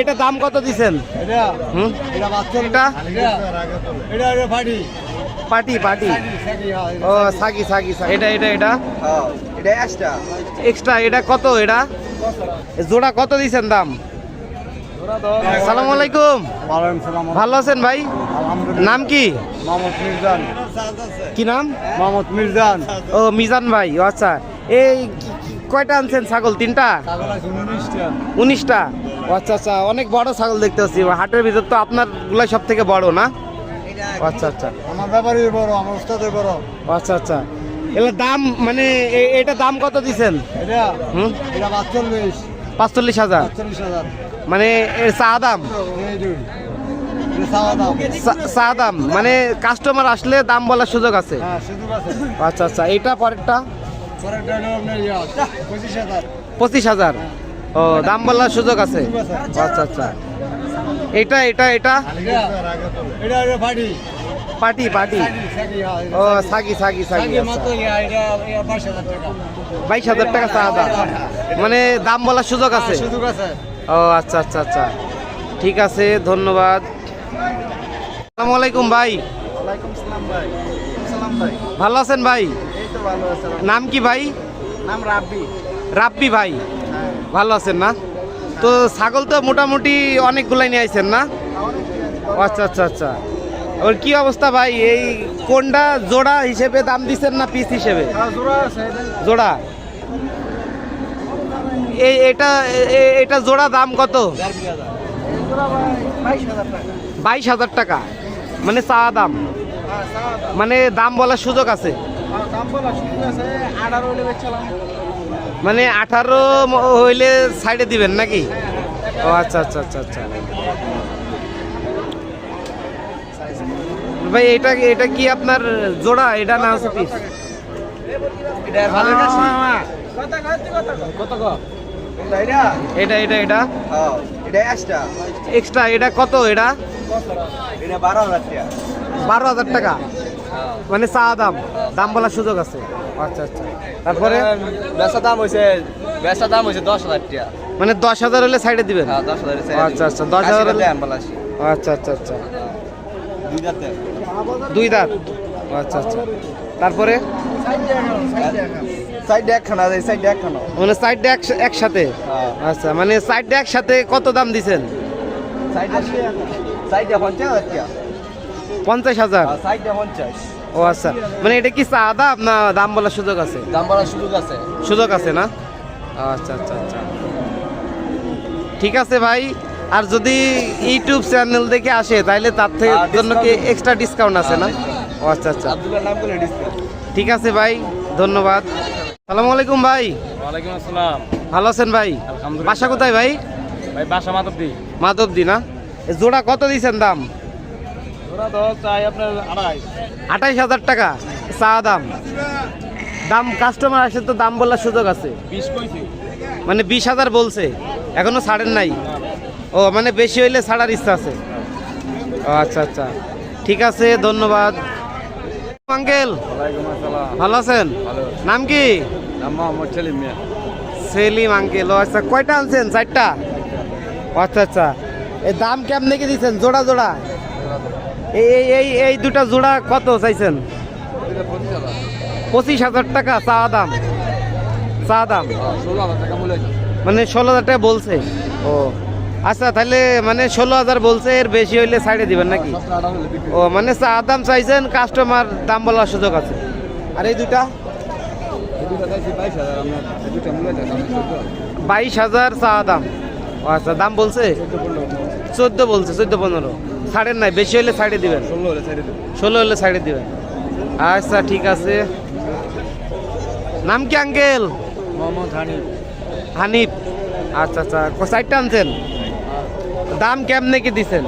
এটা দাম কত দিছেন? ও সাকি সাকি সাকি। এটা এটা এটা? হ্যাঁ এক্সট্রা এক্সট্রা এটা কত এটা? জোড়া কত দিছেন দাম? সালাম আলাইকুম। ভালো আছেন ভাই? নাম কি? কি নাম? মোহাম্মদ মির্জান। ও মিজান ভাই আচ্ছা। এই কয়টা আনছেন ছাগল? তিনটা? উনিশটা? আচ্ছা আচ্ছা অনেক বড় ছাগল দেখতে পাচ্ছি। হাটের ভিতর তো আপনার গুলাই সব থেকে বড় না? আচ্ছা আচ্ছা। আমার ব্যাপারই বড় আমার উস্তাদের বড়। আচ্ছা আচ্ছা। এগুলো দাম মানে এটা দাম কত দিছেন? এটা? এটা পাঁচচল্লিশ। হাজার? মানে চা দাম? এটা চা- দাম। মানে কাস্টমার আসলে দাম বলার সুযোগ আছে? হ্যাঁ আচ্ছা আচ্ছা। এইটা পরেরটা? পঁচিশ হাজার। ও দাম বলার সুযোগ আছে? আচ্ছা আচ্ছা। এটা এটা এটা? পার্টি। পার্টি হ্যাঁ, ও সাকি সাকি সাকি আচ্ছা। বাইশ হাজার টাকা। বাইশ হাজার টাকা চা দাম মানে দাম বলার সুযোগ আছে? হ্যাঁ, সুযোগ আছে। ও আচ্ছা আচ্ছা আচ্ছা। ঠিক আছে ধন্যবাদ। আসসালামু আলাইকুম ভাই। ওয়ালাইকুম ভাই। ভালো আছেন ভাই? নাম কি ভাই? নাম রাব্বি। রাব্বি ভাই। হ্যাঁ। ভালো আছেন না? তো ছাগল তো মোটামুটি অনেকগুলাই নিয়ে আইছেন না? আচ্ছা আচ্ছা আচ্ছা। ওর কি অবস্থা ভাই? এই কোনটা জোড়া হিসেবে দাম দিচ্ছেন না পিস হিসেবে? জোড়া এটা জোড়া। এই এটা এটা জোড়া দাম কত? বাইশ হাজার টাকা। মানে চা দাম। হ্যাঁ দাম। মানে দাম বলার সুযোগ আছে? মানে আঠারো হইলে সাইডে দিবেন নাকি? ও আচ্ছা আচ্ছা আচ্ছা আচ্ছা। ভাই এটা এটা কি আপনার জোড়া? এটা না আছে পিস এটা কত কত কত এটা এটা এটা? হ্যাঁ এক্সট্রা এটা কত এটা? এটা বারো হাজার টাকা। বারো হাজার টাকা। মানে চা দাম। দাম বলার সুযোগ আছে। আচ্ছা আচ্ছা। তারপরে? বেচা দাম হয়েছে বেচা দাম হয়েছে দশ হাজার টাকা। মানে দশ হাজার হলে সাইডে দিবেন? হ্যাঁ আচ্ছা, আচ্ছা, দশ হাজার হলে- আচ্ছা আচ্ছা আচ্ছা। দুই হাজার দুই দাঁত? আচ্ছা আচ্ছা। তারপরে? সাইড একখানা আছে সাইড একখানা। মানে সাইড ডে একসাথে? হ্যাঁ। আচ্ছা মানে সাইড একসাথে কত দাম দিছেন? সাইড সাইড পঞ্চাশ হাজার টাকা। পঞ্চাশ হাজার? ও আচ্ছা। মানে এটা কি চা দাম না দাম বলার সুযোগ আছে? দাম বাড়ার সুযোগ আছে। সুযোগ আছে না? আচ্ছা আচ্ছা আচ্ছা। ঠিক আছে ভাই। আর যদি ইউটিউব চ্যানেল দেখে আসে তাহলে তার থেকে জন্য কি এক্সট্রা ডিসকাউন্ট আছে না? ও আচ্ছা আচ্ছা। ঠিক আছে ভাই ধন্যবাদ। সালামু আলাইকুম ভাই। ওয়ালাইকুম আসসালাম। ভালো আছেন ভাই? আলহামদুলিল্লাহ। বাসা কোথায় ভাই? ভাই বাসা মাধবদি। মাধবদি না? জোড়া কত দিয়েছেন দাম ওরা তো চাই আপনার আড়াই আঠাইশ হাজার টাকা চা দাম। দাম কাস্টমার আসে তো দাম বলার সুযোগ আছে। মানে বিশ হাজার বলছে এখনও ছাড়েন নাই। ও মানে বেশি হইলে ছাড়ার ইচ্ছা আছে। ও আচ্ছা আচ্ছা। ঠিক আছে ধন্যবাদ। আঙ্কেল ভালো আছেন? নাম কি? সেলিম আঙ্কেল ও আচ্ছা কয়টা আনছেন? চারটা? আচ্ছা আচ্ছা। এই দাম কেমনে কি দিচ্ছেন? জোড়া জোড়া। এই এই এই দুটা জোড়া কত চাইছেন? পঁচিশ হাজার টাকা চা দাম। চা দাম। মানে ষোলো হাজার টাকা বলছে। ও আচ্ছা তাহলে মানে ষোলো হাজার বলছে এর বেশি হইলে সাইডে দিবেন নাকি? ও মানে চা দাম চাইছেন কাস্টমার দাম বলার সুযোগ আছে। আর এই দুটা? বাইশ হাজার চা দাম। ও আচ্ছা দাম বলছে? চোদ্দ বলছে চোদ্দ পনেরো। সাইডের নাই বেশি হলে সাইডে দিবেন। ষোলো হলে সাইডে দিবেন। আচ্ছা ঠিক আছে। নাম কি আঙ্কেল? মোহাম্মদ হানিফ। হানিফ। আচ্ছা আচ্ছা সাইডটা আনছেন? দাম কেমনে কি দিছেন?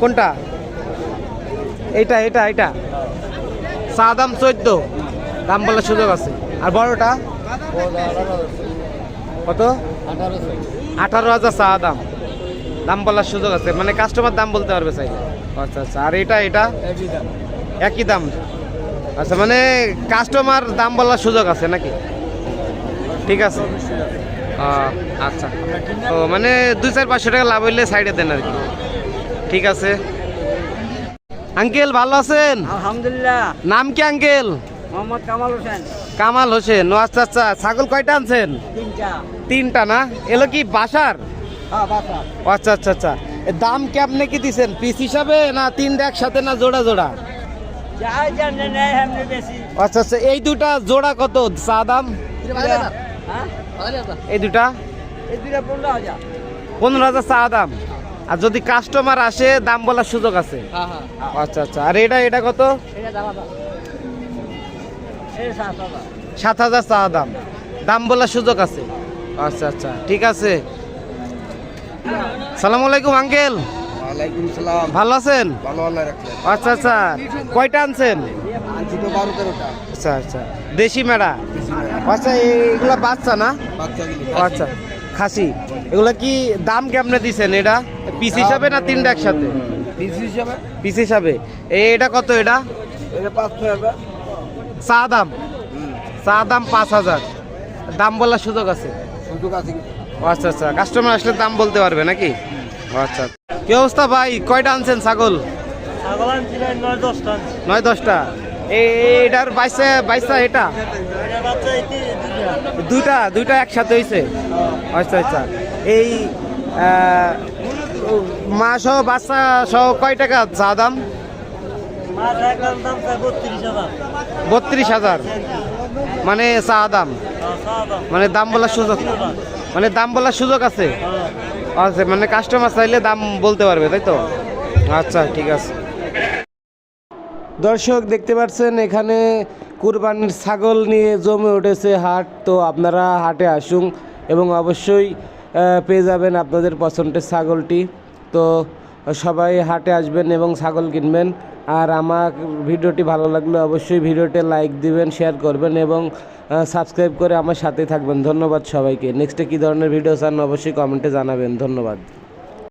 কোনটা? এইটা এটা এটা চা দাম চোদ্দ। দাম বলার সুযোগ আছে। আর বড়টা? কত? আঠারো আঠারো হাজার চা দাম। দাম বলার সুযোগ আছে। মানে কাস্টমার দাম বলতে পারবে চাইলে। আচ্ছা আচ্ছা। আর এটা এটা? একই দাম। আচ্ছা মানে কাস্টমার দাম বলার সুযোগ আছে নাকি? ঠিক আছে। আচ্ছা। ও মানে দুই চার পাঁচশো টাকা লাভ হইলে সাইডে দেন আর কি। ঠিক আছে। আঙ্কেল ভালো আছেন? আলহামদুলিল্লাহ। নাম কি আঙ্কেল? মোহাম্মদ কামাল হোসেন। কামাল হোসেন। ও আচ্ছা আচ্ছা। ছাগল কয়টা আনছেন? তিনটা। তিনটা না? এলো কি বাসার? আচ্ছা আচ্ছা আচ্ছা। দাম কি আপনি কি দিছেন? পিস হিসাবে না তিনটা একসাথে না জোড়া জোড়া? আচ্ছা আচ্ছা এই দুটা জোড়া কত? চা দাম? হ্যাঁ? এই দুটা? পনেরো হাজার। চা দাম। আর যদি কাস্টমার আসে দাম বলার সুযোগ আছে? হ্যাঁ হ্যাঁ। আচ্ছা আচ্ছা। আর এটা এটা কত? সাত হাজার চা দাম। দাম বলার সুযোগ আছে? আচ্ছা আচ্ছা। ঠিক আছে। সালাম আলাইকুম আঙ্কেল। ভালো আছেন? আচ্ছা আচ্ছা। কয়টা আনছেন? আচ্ছা আচ্ছা। দেশি মেড়া? আচ্ছা এগুলা বাচ্চা না? আচ্ছা খাসি। এগুলা কি দাম কেমনে দিছেন এটা? পিস হিসাবে না তিনটা একসাথে? পিস হিসাবে। এটা কত এটা? চা দাম? চা দাম পাঁচ হাজার। দাম বলার সুযোগ আছে? সুযোগ আছে আচ্ছা আচ্ছা। কাস্টমার আসলে দাম বলতে পারবে নাকি? আচ্ছা। কি অবস্থা ভাই? কয়টা আনছেন ছাগল? নয় দশটা এটার বাইশে বাইশটা এটা? এটা দুইটা। দুইটা একসাথে হয়েছে আচ্ছা আচ্ছা। এই মা সহ বাচ্চা সহ কয় টাকা চা দাম? বত্রিশ হাজার। বত্রিশ হাজার। মানে চা দাম? মানে দাম বলার সুযোগ। মানে দাম বলার সুযোগ আছে? আচ্ছা মানে কাস্টমার চাইলে দাম বলতে পারবে, তাই তো? আচ্ছা ঠিক আছে। দর্শক, দেখতে পাচ্ছেন, এখানে কুরবানির ছাগল নিয়ে জমে উঠেছে হাট, তো আপনারা হাটে আসুন এবং অবশ্যই পেয়ে যাবেন আপনাদের পছন্দের ছাগলটি। তো সবাই হাটে আসবেন এবং ছাগল কিনবেন। আর আমার ভিডিওটি ভালো লাগলে অবশ্যই ভিডিওতে লাইক দিবেন, শেয়ার করবেন এবং সাবস্ক্রাইব করে আমার সাথেই থাকবেন। ধন্যবাদ সবাইকে। নেক্সটে কী ধরনের ভিডিও চান অবশ্যই কমেন্টে জানাবেন। ধন্যবাদ।